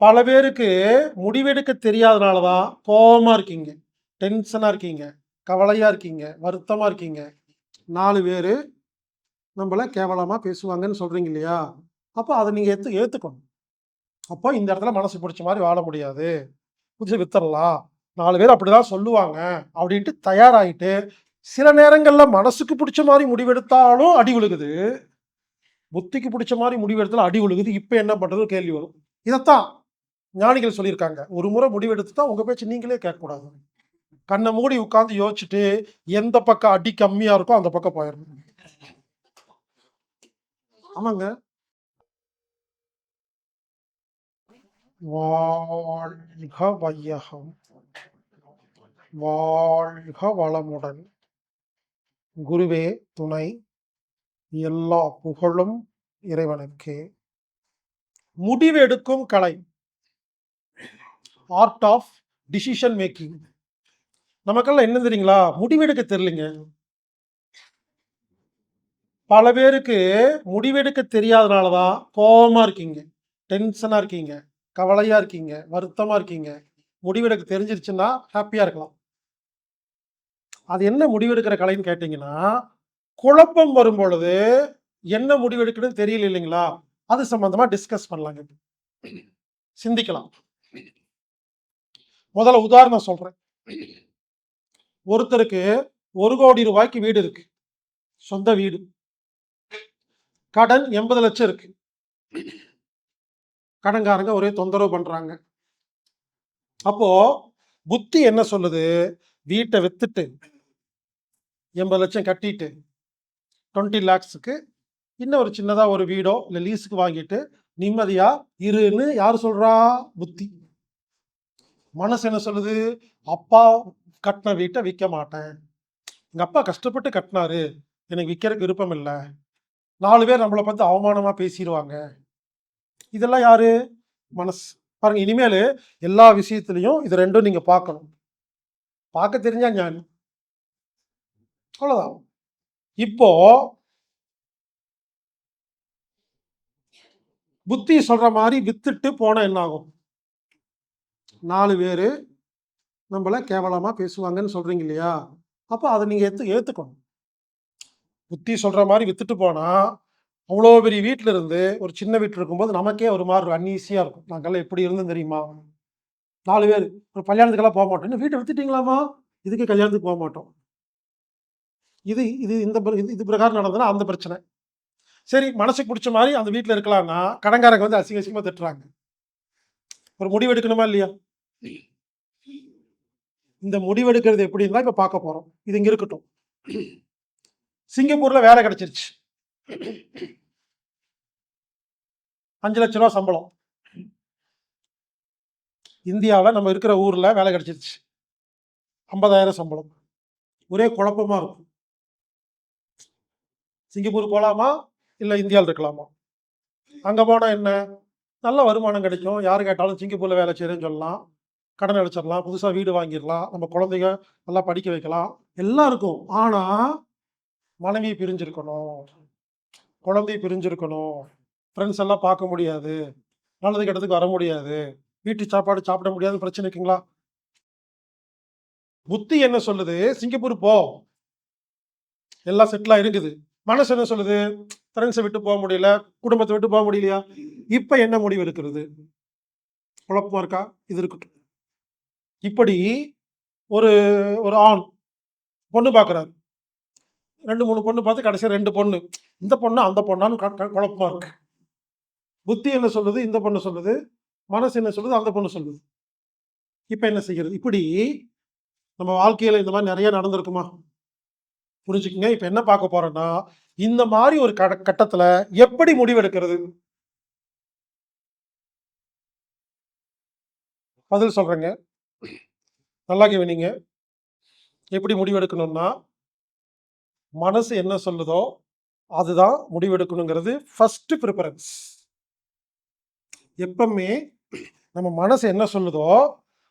பல பேருக்கு முடிவெடுக்க தெரியாதனால தான் கோபமாக இருக்கீங்க. டென்ஷனாக இருக்கீங்க. கவலையாக இருக்கீங்க. வருத்தமாக இருக்கீங்க. நாலு பேர் நம்மளை கேவலமாக பேசுவாங்கன்னு சொல்கிறீங்க இல்லையா? அப்போ அதை நீங்கள் ஏற்று ஏற்றுக்கணும் அப்போ இந்த இடத்துல மனசு பிடிச்ச மாதிரி வாழ முடியாது. புதுசு வித்துறலாம். நாலு பேர் அப்படி தான் சொல்லுவாங்க. அப்படின்ட்டு தயாராகிட்டு சில நேரங்களில் மனசுக்கு பிடிச்ச மாதிரி முடிவெடுத்தாலும் அடி விழுகுது. புத்திக்கு பிடிச்ச மாதிரி முடிவெடுத்தாலும் அடி விழுகுது. இப்போ என்ன பண்ணுறது கேள்வி வரும். இதைத்தான் ஞானிகள் சொல்லியிருக்காங்க. ஒரு முறை முடிவெடுத்துட்டா உங்க பேச்சு நீங்களே கேட்கக்கூடாது. கண்ணை மூடி உட்கார்ந்து யோசிச்சுட்டு, எந்த பக்கம் அடி கம்மியா இருக்கோ அந்த பக்கம் போயிடணும் ஆமாங்க. வாழ்க வையகம். வாழ்க வளமுடன். குருவே துணை. எல்லா புகழும் இறைவனுக்கு முடிவெடுக்கும் கலை. Art of decision making. நமக்கெல்லாம் என்ன தெரியுங்களா? முடிவெடுக்க தெரியலைங்க. பல பேருக்கு முடிவெடுக்க தெரியாதனால தான் கோபமாக இருக்கீங்க. டென்ஷனாக இருக்கீங்க. கவலையாக இருக்கீங்க. வருத்தமாக இருக்கீங்க. முடிவெடுக்க தெரிஞ்சிருச்சுன்னா ஹாப்பியாக இருக்கலாம். அது என்ன முடிவெடுக்கிற கலைன்னு கேட்டிங்கன்னா குழப்பம் வரும் பொழுது என்ன முடிவெடுக்கணும்னு தெரியல இல்லைங்களா? அது சம்மந்தமாக டிஸ்கஸ் பண்ணலாங்க. சிந்திக்கலாம். முதல்ல உதாரணம் சொல்றேன். ஒருத்தருக்கு ஒரு கோடி ரூபாய்க்கு வீடு இருக்கு. சொந்த வீடு. கடன் எண்பது லட்சம் இருக்கு. கடன்காரங்க ஒரே தொந்தரவு பண்றாங்க. அப்போ புத்தி என்ன சொல்லுது? வீட்டை வித்துட்டு 80,00,000 கட்டிட்டு 20,00,000க்கு இன்னும் ஒரு சின்னதாக ஒரு வீடோ, இல்லை லீஸுக்கு வாங்கிட்டு நிம்மதியாக இருன்னு யார் சொல்கிறா புத்தி. மனசு என்ன சொல்லுது? அப்பா கட்டின வீட்டை விற்க மாட்டேன். எங்கள் அப்பா கஷ்டப்பட்டு கட்டினாரு எனக்கு விற்கிறதுக்கு விருப்பம் இல்லை நாலு பேர் நம்மள பார்த்து அவமானமாக பேசிடுவாங்க இதெல்லாம் யாரு? மனசு. பாருங்க இனிமேல் எல்லா விஷயத்துலையும் இது ரெண்டும் நீங்கள் பார்க்கணும். பார்க்க தெரிஞ்சா ஞானி. அவ்வளோதான் இப்போ புத்தி சொல்ற மாதிரி வித்துட்டு போனா என்ன ஆகும்? நாலு பேர் நம்மளை கேவலமாக பேசுவாங்கன்னு சொல்கிறீங்க இல்லையா? அப்போ அதை நீங்கள் ஏற்று ஏற்றுக்கணும் புத்தி சொல்கிற மாதிரி விற்றுட்டு போனால் அவ்வளோ பெரிய வீட்டில் இருந்து ஒரு சின்ன வீட்டில் இருக்கும்போது நமக்கே ஒரு மாதிரி அன்ஈஸியாக இருக்கும். நாங்கள்லாம் எப்படி இருந்தோம் தெரியுமா? நாலு பேர் ஒரு கல்யாணத்துக்கெல்லாம் போமாட்டோம். இன்னும் வீட்டை விற்றுட்டிங்களாமா இதுக்கு கல்யாணத்துக்கு போக மாட்டோம் இது இது இந்த இது இது பிரகாரம் நடந்ததுன்னா அந்த பிரச்சனை. சரி மனசுக்கு பிடிச்ச மாதிரி அந்த வீட்டில் இருக்கலாம்னா, கடன்காரங்க வந்து அசிங்க அசிங்கமாக திட்டுறாங்க. ஒரு முடிவு எடுக்கணுமா இல்லையா? இந்த முடிவெடுக்கிறது எப்படின்னு தான் இப்போ பார்க்க போகிறோம் இது இங்கே இருக்கட்டும். சிங்கப்பூரில் வேலை கிடைச்சிருச்சு. ரூ. 5,00,000 சம்பளம். இந்தியாவில் நம்ம இருக்கிற ஊரில் வேலை கிடைச்சிருச்சு. 50,000 சம்பளம். ஒரே குழப்பமாக இருக்கும். சிங்கப்பூர் போகலாமா இல்லை இந்தியாவில் இருக்கலாமா? அங்கே போனால் என்ன? நல்ல வருமானம் கிடைக்கும். யார் கேட்டாலும் சிங்கப்பூரில் வேலை செய்றேன்னு சொல்லலாம். கடன் அடைச்சிடலாம். புதுசாக வீடு வாங்கிடலாம். நம்ம குழந்தைங்க நல்லா படிக்க வைக்கலாம். எல்லாம் இருக்கும். ஆனால் மனைவி பிரிஞ்சிருக்கணும். குழந்தை பிரிஞ்சிருக்கணும். ஃப்ரெண்ட்ஸ் எல்லாம் பார்க்க முடியாது. நல்லது கெட்டதுக்கு வர முடியாது. வீட்டு சாப்பாடு சாப்பிட முடியாது பிரச்சனை இருக்குங்களா? புத்தி என்ன சொல்லுது? சிங்கப்பூர் போ. எல்லாம் செட்டிலாக இருக்குது மனசு என்ன சொல்லுது? ஃப்ரெண்ட்ஸை விட்டு போக முடியல. குடும்பத்தை விட்டு போக முடியலையா? இப்போ என்ன முடிவு எடுக்கிறது? குழப்பமாக இருக்கா? இது இருக்கட்டும். இப்படி ஒரு ஒரு ஆண் பொண்ணு பார்க்குறாரு. 2, 3 பொண்ணு பார்த்து கடைசியா 2 பொண்ணு. இந்த பொண்ணா, அந்த பொண்ணான்னு க க குழப்பமா இருக்கு. புத்தி என்ன சொல்லுது? இந்த பொண்ணு சொல்லுது. மனசு என்ன சொல்லுது? அந்த பொண்ணு சொல்லுது. இப்ப என்ன செய்கிறது? இப்படி நம்ம வாழ்க்கையில இந்த மாரி நெறைய நடந்திருக்குமா? புரிஞ்சுக்கங்க. இப்ப என்ன பார்க்க போறோம்னா, இந்த மாரி ஒரு கட கட்டத்துல எப்படி முடிவெடுக்கிறது? பதில் சொல்றேங்க. நல்லா கவனிங்க. எப்படி முடிவெடுக்கணும்னா, மனசு என்ன சொல்லுதோ, அதுதான் முடிவெடுக்கணுங்கிறது ஃபஸ்ட்டு ப்ரிஃபரன்ஸ் எப்பவுமே நம்ம மனசு என்ன சொல்லுதோ,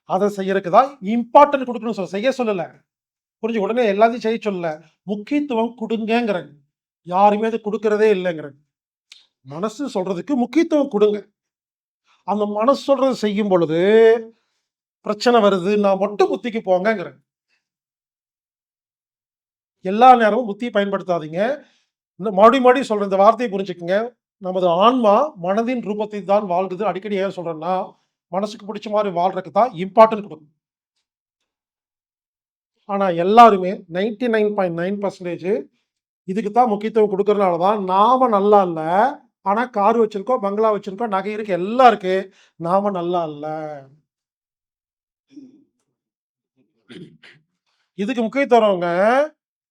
அதை செய்யறதுக்கு தான் இம்பார்ட்டன்ட் கொடுக்கணும் சொல்ல செய்ய சொல்லலை புரிஞ்சு உடனே எல்லாத்தையும் செய்ய சொல்லல. முக்கியத்துவம் கொடுங்கிறங்க யாருமே அது கொடுக்கறதே இல்லைங்கிறங்க மனசு சொல்றதுக்கு முக்கியத்துவம் கொடுங்க அந்த மனசு சொல்றத செய்யும் பொழுது பிரச்சனை வருது நான் மட்டும் புத்திக்கு போங்கங்கிறேன். எல்லா நேரமும் புத்தியை பயன்படுத்தாதீங்க. இந்த மறுபடியும் மறுபடியும் சொல்ற இந்த வார்த்தையை புரிஞ்சுக்குங்க. நமது ஆன்மா மனதின் ரூபத்தை தான் வாழ்றது அடிக்கடி ஏன் சொல்றேன்னா மனசுக்கு பிடிச்ச மாதிரி வாழ்றதுக்கு தான் இம்பார்ட்டன்ட் கொடுக்கும். ஆனா எல்லாருமே ninety nine point nine percentage இதுக்கு தான் முக்கியத்துவம் கொடுக்கறதுனால தான் நாம நல்லா இல்லை. ஆனா கார் வச்சிருக்கோம் பங்களா வச்சிருக்கோம் நகை இருக்கு எல்லாம் இருக்கு. நாம நல்லா இல்லை. இதுக்கு முக்கியத்துவங்க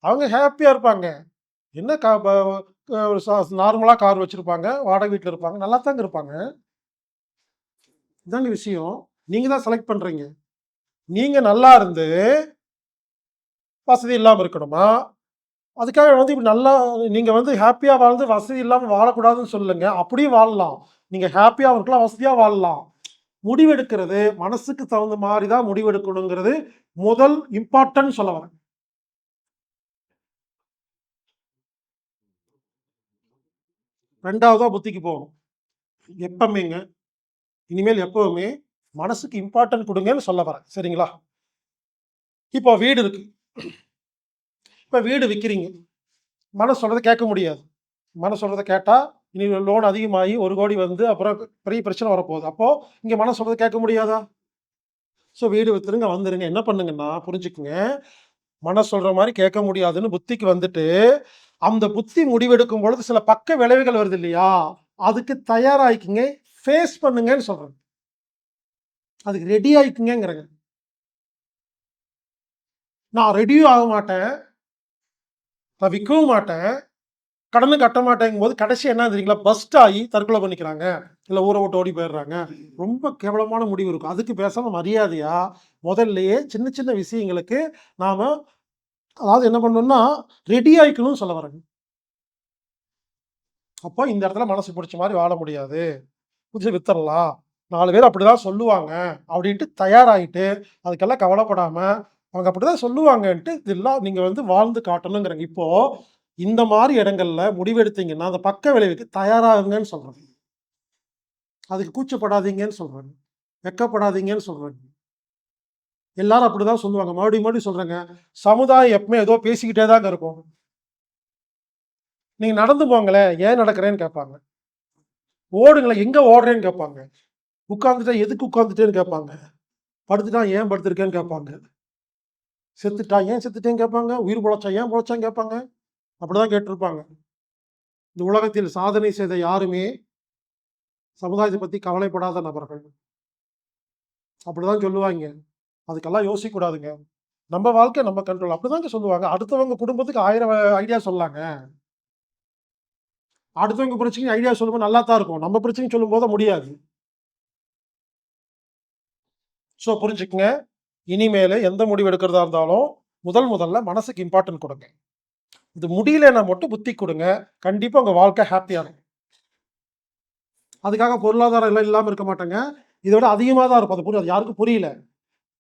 அவங்க ஹாப்பியாக இருப்பாங்க. என்ன கா நார்மலாக கார் வச்சுருப்பாங்க வாடகை வீட்டில் இருப்பாங்க நல்லா தாங்க இருப்பாங்க. இதாங்க விஷயம். நீங்கள் தான் செலக்ட் பண்ணுறீங்க நீங்கள் நல்லா இருந்து வசதி இல்லாமல் இருக்கணுமா? அதுக்காக வந்து இப்படி நல்லா நீங்கள் வந்து ஹாப்பியாக வாழ்ந்து வசதி இல்லாமல் வாழக்கூடாதுன்னு சொல்லுங்கள் அப்படியும் வாழலாம். நீங்கள் ஹாப்பியாகவும் இருக்கலாம் வசதியாக வாழலாம். முடிவெடுக்கிறது மனசுக்கு தகுந்த மாதிரி தான் முடிவெடுக்கணுங்கிறது முதல் இம்பார்ட்டன்ட் சொல்ல வரேன். ரெண்டாவதா புத்திக்கு போகணும். எப்பவுமேங்க இனிமேல் எப்பவுமே மனசுக்கு இம்பார்ட்டன்ட் கொடுங்கன்னு சொல்ல வரேன். சரிங்களா? இப்போ வீடு இருக்கு. இப்போ வீடு விற்கிறீங்க மனசு சொல்றதை கேட்க முடியாது. மனசு சொல்றதை கேட்டால் இனி லோன் அதிகமாகி ஒரு கோடி வந்து அப்புறம் பெரிய பிரச்சனை வரப்போகுது. அப்போது இங்கே மனசு சொல்கிறது கேட்க முடியாதா? ஸோ வீடு வித்துருங்க வந்துருங்க. என்ன பண்ணுங்கன்னா புரிஞ்சுக்குங்க. மனசு சொல்கிற மாதிரி கேட்க முடியாதுன்னு புத்திக்கு வந்துட்டு அந்த புத்தி முடிவெடுக்கும் பொழுது சில பக்க விளைவுகள் வருது இல்லையா? அதுக்கு தயாராகிக்குங்க. ஃபேஸ் பண்ணுங்கன்னு சொல்கிறேன் அதுக்கு ரெடி ஆகிக்குங்கிறங்க நான் ரெடியும் ஆக மாட்டேன். நான் விற்கவும் மாட்டேன். கடனும் கட்ட மாட்டேங்கும் போது கடைசி என்ன தெரியுங்களா? பஸ்ட் ஆகி தற்கொலை பண்ணிக்கிறாங்க. இல்லை ஊரை விட்டு ஓடி போயிடுறாங்க. ரொம்ப கேவலமான முடிவு இருக்கும். அதுக்கு பேசாமல் மரியாதையா முதல்லயே சின்ன சின்ன விஷயங்களுக்கு நாம அதாவது என்ன பண்ணணும்னா ரெடி ஆகிக்கணும்னு சொல்ல வரேங்க அப்போ இந்த இடத்துல மனசு பிடிச்ச மாதிரி வாழ முடியாது. புதுசு வித்தரலாம் நாலு பேர் அப்படிதான் சொல்லுவாங்க. அப்படின்ட்டு தயாராகிட்டு அதுக்கெல்லாம் கவலைப்படாம அவங்க அப்படிதான் சொல்லுவாங்கன்ட்டு இதெல்லாம் நீங்கள் வந்து வாழ்ந்து காட்டணுங்கிறங்க. இப்போது இந்த மாதிரி இடங்கள்ல முடிவெடுத்தீங்கன்னா அந்த பக்க விளைவுக்கு தயாராகுங்கன்னு சொல்றேன். அதுக்கு கூச்சப்படாதீங்கன்னு சொல்றேன். வெக்கப்படாதீங்கன்னு சொல்றேன். எல்லாரும் அப்படிதான் சொல்லுவாங்க. மறுபடியும் மறுபடியும் சொல்றேங்க. சமுதாயம் எப்பவுமே ஏதோ பேசிக்கிட்டே தாங்க இருக்கும். நீங்க நடந்து போங்களேன். ஏன் நடக்கிறேன்னு கேட்பாங்க. ஓடுங்களேன் எங்க ஓடுறேன்னு கேட்பாங்க. உட்காந்துட்டா எதுக்கு உட்காந்துட்டேன்னு கேட்பாங்க. படுத்துட்டா ஏன் படுத்திருக்கேன்னு கேட்பாங்க. செத்துட்டா ஏன் செத்துட்டேன்னு கேட்பாங்க. உயிர் பொழைச்சா ஏன் பொழைச்சான்னு கேட்பாங்க. அப்படிதான் கேட்டிருப்பாங்க. இந்த உலகத்தில் சாதனை செய்த யாருமே சமுதாயத்தை பத்தி கவலைப்படாத நபர்கள். அப்படிதான் சொல்லுவாங்க. அதுக்கெல்லாம் யோசிக்க கூடாதுங்க நம்ம வாழ்க்கை நம்ம கண்ட்ரோல் அப்படிதாங்க சொல்லுவாங்க. அடுத்தவங்க குடும்பத்துக்கு ஆயிரம் ஐடியா சொல்லாங்க. அடுத்தவங்க பிரச்சனைக்கு ஐடியா சொல்லும்போது நல்லா தான் இருக்கும். நம்ம பிரச்சனைக்கு சொல்லும் போது முடியாது. ஸோ புரிஞ்சுக்குங்க. இனிமேல் எந்த முடிவு எடுக்கிறதா இருந்தாலும் முதல் முதல்ல மனசுக்கு இம்பார்ட்டன்ட் கொடுங்க. இது முடியலன்னா மட்டும் புத்தி கொடுங்க. கண்டிப்பாக உங்கள் வாழ்க்கை ஹாப்பியாக இருக்கும். அதுக்காக பொருளாதாரம் எல்லாம் இல்லாமல் இருக்க மாட்டேங்க. இதை விட அதிகமாக தான் இருக்கும். அது புரியாது? யாருக்கும் புரியல.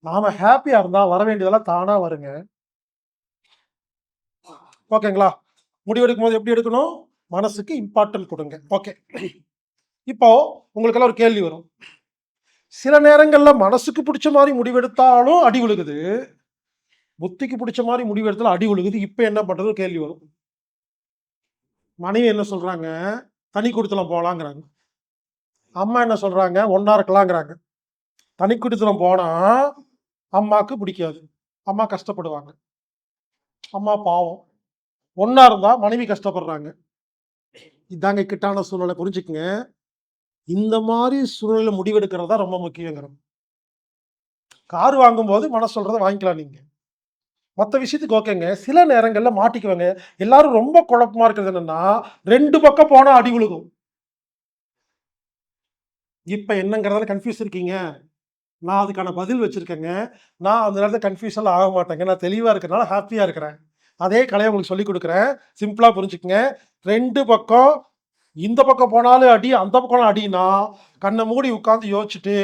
நாம ஹாப்பியாக இருந்தால் வர வேண்டியதெல்லாம் தானாக வருங்க. ஓகேங்களா? முடிவெடுக்கும் போது எப்படி எடுக்கணும்? மனசுக்கு இம்பார்ட்டன்ட் கொடுங்க. ஓகே. இப்போ உங்களுக்கெல்லாம் ஒரு கேள்வி வரும். சில நேரங்களில் மனசுக்கு பிடிச்ச மாதிரி முடிவெடுத்தாலும் அடி விழுகுது புத்திக்கு பிடிச்ச மாதிரி முடிவெடுத்தாலும் அடி ஒழுகுது. இப்போ என்ன பண்றது? கேள்வி வரும். மனைவி என்ன சொல்றாங்க? தனி குடித்தலம் போகலாங்கிறாங்க அம்மா என்ன சொல்றாங்க? ஒன்னா இருக்கலாங்கிறாங்க. தனி குடித்தலம் போனா அம்மாவுக்கு பிடிக்காது. அம்மா கஷ்டப்படுவாங்க. அம்மா பாவம். ஒன்னா இருந்தா மனைவி கஷ்டப்படுறாங்க. இதாங்க கிட்டான சூழ்நிலை. புரிஞ்சுக்குங்க. இந்த மாதிரி சூழ்நிலை முடிவெடுக்கிறது தான் ரொம்ப முக்கியங்கிறோம். கார் வாங்கும்போது மனசு சொல்றதை வாங்கிக்கலாம் நீங்கள் மற்ற விஷயத்துக்கு ஓகேங்க. சில நேரங்களில் மாட்டிக்குவாங்க. எல்லாரும் ரொம்ப குழப்பமா இருக்கிறது என்னன்னா ரெண்டு பக்கம் போனால் அடி விழுகும் இப்போ என்னங்கிறதால கன்ஃபியூஸ் இருக்கீங்க? நான் அதுக்கான பதில் வச்சுருக்கேங்க. நான் அந்த நேரத்தில் கன்ஃபியூஷன் ஆக மாட்டேங்க. நான் தெளிவாக இருக்கிறனால ஹாப்பியாக இருக்கிறேன். அதே கலையை உங்களுக்கு சொல்லிக் கொடுக்குறேன். சிம்பிளாக புரிஞ்சுக்கங்க. ரெண்டு பக்கம் இந்த பக்கம் போனாலும் அடி அந்த பக்கம் அடினா கண்ணை மூடி உட்காந்து யோசிச்சுட்டு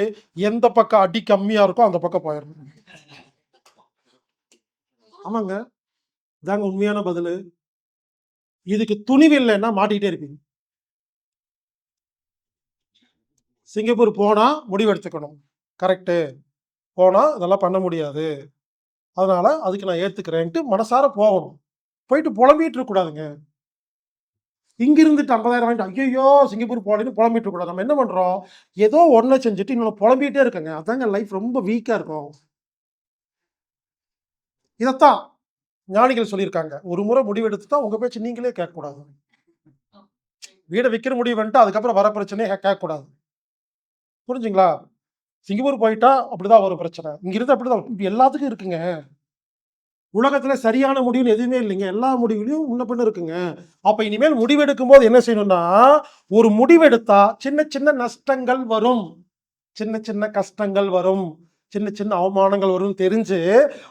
எந்த பக்கம் அடி கம்மியாக இருக்கோ அந்த பக்கம் போயிடணும். ஆமாங்க இதாங்க உண்மையான பதில் இதுக்கு துணிவு இல்லைன்னா மாட்டிக்கிட்டே இருப்பீங்க சிங்கப்பூர் போனால் முடிவெடுத்துக்கணும். கரெக்ட்டு. போனால் இதெல்லாம் பண்ண முடியாது. அதனால் அதுக்கு நான் ஏற்றுக்கிறேன்ட்டு மனசார போகணும். போயிட்டு புலம்பிட்டு இருக்கக்கூடாதுங்க. இங்கிருந்துட்டு ஐம்பதாயிரம் வாங்கிட்டு, ஐயோ சிங்கப்பூர் போகலன்னு புலம்பிட்டு இருக்கக்கூடாது. நம்ம என்ன பண்ணுறோம் ஏதோ ஒன்றை செஞ்சுட்டு இன்னொன்று புலம்பிகிட்டே இருக்கங்க. அதாங்க லைஃப் ரொம்ப வீக்காக இருக்கும். இதைத்தான் ஞானிகள் சொல்லியிருக்காங்க. ஒரு முறை முடிவெடுத்துட்டா உங்க பேச்சு நீங்களே கேட்கக்கூடாது. வீடை விற்கிற முடிவு வந்துட்டு அதுக்கப்புறம் வர பிரச்சனையே கேட்கக்கூடாது. புரிஞ்சுங்களா? சிங்கப்பூர் போயிட்டா அப்படிதான் வரும் பிரச்சனை. இங்கிருந்து அப்படிதான் எல்லாத்துக்கும் இருக்குங்க. உலகத்துல சரியான முடிவுன்னு எதுவுமே இல்லைங்க. எல்லா முடிவுலையும் முன்ன பின்ன இருக்குங்க. அப்ப இனிமேல் முடிவெடுக்கும்போது என்ன செய்யணும்னா, ஒரு முடிவெடுத்தா சின்ன சின்ன நஷ்டங்கள் வரும். சின்ன சின்ன கஷ்டங்கள் வரும். சின்ன சின்ன அவமானங்கள் வரும்னு தெரிஞ்சு,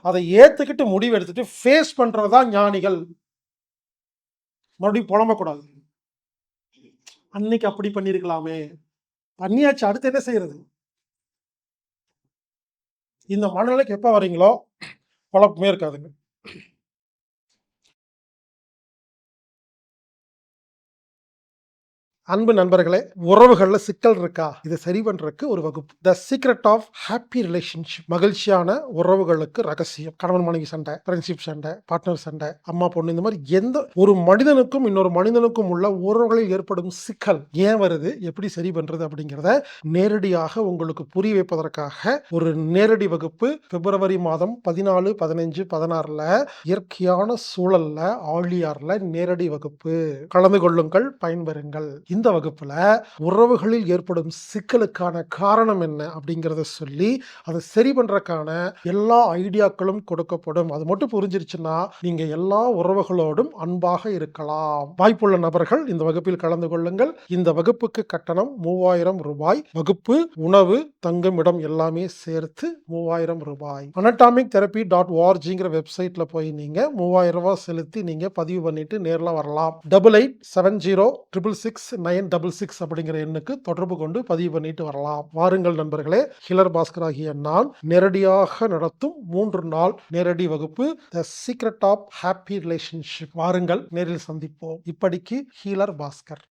அதை ஏற்றுக்கிட்டு முடிவு முடிவெடுத்துட்டு ஃபேஸ் பண்றது தான் ஞானிகள். மறுபடியும் புலம்பக்கூடாது. அன்னைக்கு அப்படி பண்ணியிருக்கலாமே! பண்ணியாச்சு. அடுத்து என்ன செய்யறது இந்த மனநிலைக்கு எப்போ வரீங்களோ, குழப்பமே இருக்காதுங்க. அன்பு நண்பர்களே, உறவுகளில் சிக்கல் இருக்கா? இதை சரி பண்றதுக்கு ஒரு வகுப்பு. The secret of happy relationship மகிழ்ச்சியான உறவுகளுக்கு ரகசியம். கணவன் மனைவி சண்டை, ஃப்ரெண்ட்ஷிப் சண்டை, பார்ட்னர் சண்டை, அம்மா பொண்ணு இந்த மாதிரி எந்த ஒரு மனிதனுக்கும் இன்னொரு மனிதனுக்கும் உள்ள உறவுகளில் ஏற்படும் சிக்கல் ஏன் வருது? எப்படி சரி பண்றது? அப்படிங்கிறத நேரடியாக உங்களுக்கு புரிய வைப்பதற்காக ஒரு நேரடி வகுப்பு பிப்ரவரி மாதம் 14, 15, 16ல இயற்கையான சூழல்ல ஆழியார்ல நேரடி வகுப்பு. கலந்து கொள்ளுங்கள், பயன்பெறுங்கள். இந்த இந்த வகுப்பில் உறவுகளில் ஏற்படும் சிக்கலுக்கான காரணம் என்ன? அப்படிங்கிறத சொல்லி, அதை சரி பண்ணுறக்கான எல்லா ஐடியாக்களும் கொடுக்கப்படும். அது மட்டும் புரிஞ்சிருச்சுன்னா, நீங்கள் எல்லா உறவுகளோடும் அன்பாக இருக்கலாம். வாய்ப்புள்ள நபர்கள் இந்த வகுப்பில் கலந்து கொள்ளுங்கள். இந்த வகுப்புக்கு கட்டணம் மூவாயிரம் ரூபாய் வகுப்பு, உணவு, தங்குமிடம் எல்லாமே சேர்த்து ரூ. 3000 அனடாமிக் தெரபி டாட் ஓஆர்ஜிங்கிற வெப்சைட்ல போய் நீங்க மூவாயிரம் ரூபாய் செலுத்தி நீங்க பதிவு பண்ணிட்டு நேரில் வரலாம். Double eight seven zero triple six நண்பர் நைன் டபுள் சிக்ஸ் அப்படிங்கிற எண்ணுக்கு தொடர்பு கொண்டு பதிவு பண்ணிட்டு வரலாம். வாருங்கள் நண்பர்களே! ஹிலர் பாஸ்கர் ஆகிய நான் நேரடியாக நடத்தும் மூன்று நாள் நேரடி வகுப்பு the secret of happy relationship வாருங்கள் நேரில் சந்திப்போம். இப்படிக்கு ஹீலர் பாஸ்கர்.